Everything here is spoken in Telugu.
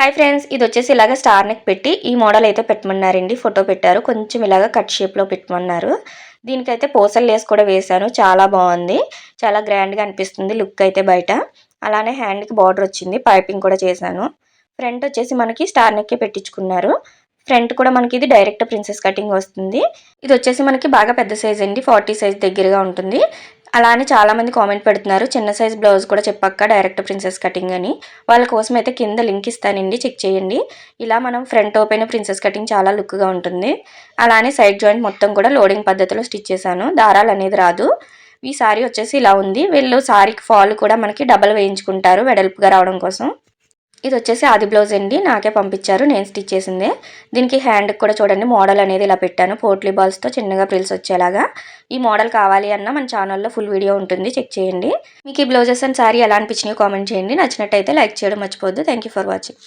హాయ్ ఫ్రెండ్స్ ఇది వచ్చేసి ఇలాగ స్టార్ నెక్ పెట్టి ఈ మోడల్ అయితే పెట్టమన్నారండి. ఫోటో పెట్టారు. కొంచెం ఇలాగ కట్ షేప్లో పెట్టమన్నారు. దీనికైతే పూసలు లేస్ కూడా వేశాను. చాలా బాగుంది. చాలా గ్రాండ్గా అనిపిస్తుంది లుక్ అయితే బయట. అలానే హ్యాండ్కి బార్డర్ వచ్చింది. పైపింగ్ కూడా చేశాను. ఫ్రంట్ వచ్చేసి మనకి స్టార్ నెక్కే పెట్టించుకున్నారు. ఫ్రంట్ కూడా మనకి ఇది డైరెక్ట్ ప్రిన్సెస్ కటింగ్ వస్తుంది. ఇది వచ్చేసి మనకి బాగా పెద్ద సైజ్ అండి. ఫార్టీ సైజ్ దగ్గరగా ఉంటుంది. అలా అని చాలామంది కామెంట్ పెడుతున్నారు. చిన్న సైజ్ బ్లౌజ్ కూడా చెప్పక్క డైరెక్ట్ ప్రిన్సెస్ కటింగ్ అని. వాళ్ళ కోసం అయితే కింద లింక్ ఇస్తానండి చెక్ చేయండి. ఇలా మనం ఫ్రంట్ ఓపెన్ ప్రిన్సెస్ కటింగ్ చాలా లుక్గా ఉంటుంది. అలానే సైడ్ జాయింట్ మొత్తం కూడా లోడింగ్ పద్ధతిలో స్టిచ్ చేశాను. దారాలు అనేది రాదు. ఈ సారీ వచ్చేసి ఇలా ఉంది. వీళ్ళు సారీకి ఫాల్ కూడా మనకి డబల్ వేయించుకుంటారు వెడల్పుగా రావడం కోసం. ఇది వచ్చేసి ఆది బ్లౌజ్ అండి. నాకే పంపించారు. నేను స్టిచ్ చేసిందే. దీనికి హ్యాండ్ కూడా చూడండి. మోడల్ అనేది ఇలా పెట్టాను. పోట్లీ బాల్స్తో చిన్నగా ప్రిల్స్ వచ్చేలాగా. ఈ మోడల్ కావాలి అన్న మన ఛానల్లో ఫుల్ వీడియో ఉంటుంది. చెక్ చేయండి. మీకు ఈ బ్లౌజెస్ అండ్ సారీ ఎలా అనిపించినాయో కామెంట్ చేయండి. నచ్చినట్టయితే లైక్ చేయడం మర్చిపోద్దు థ్యాంక్ ఫర్ వాచింగ్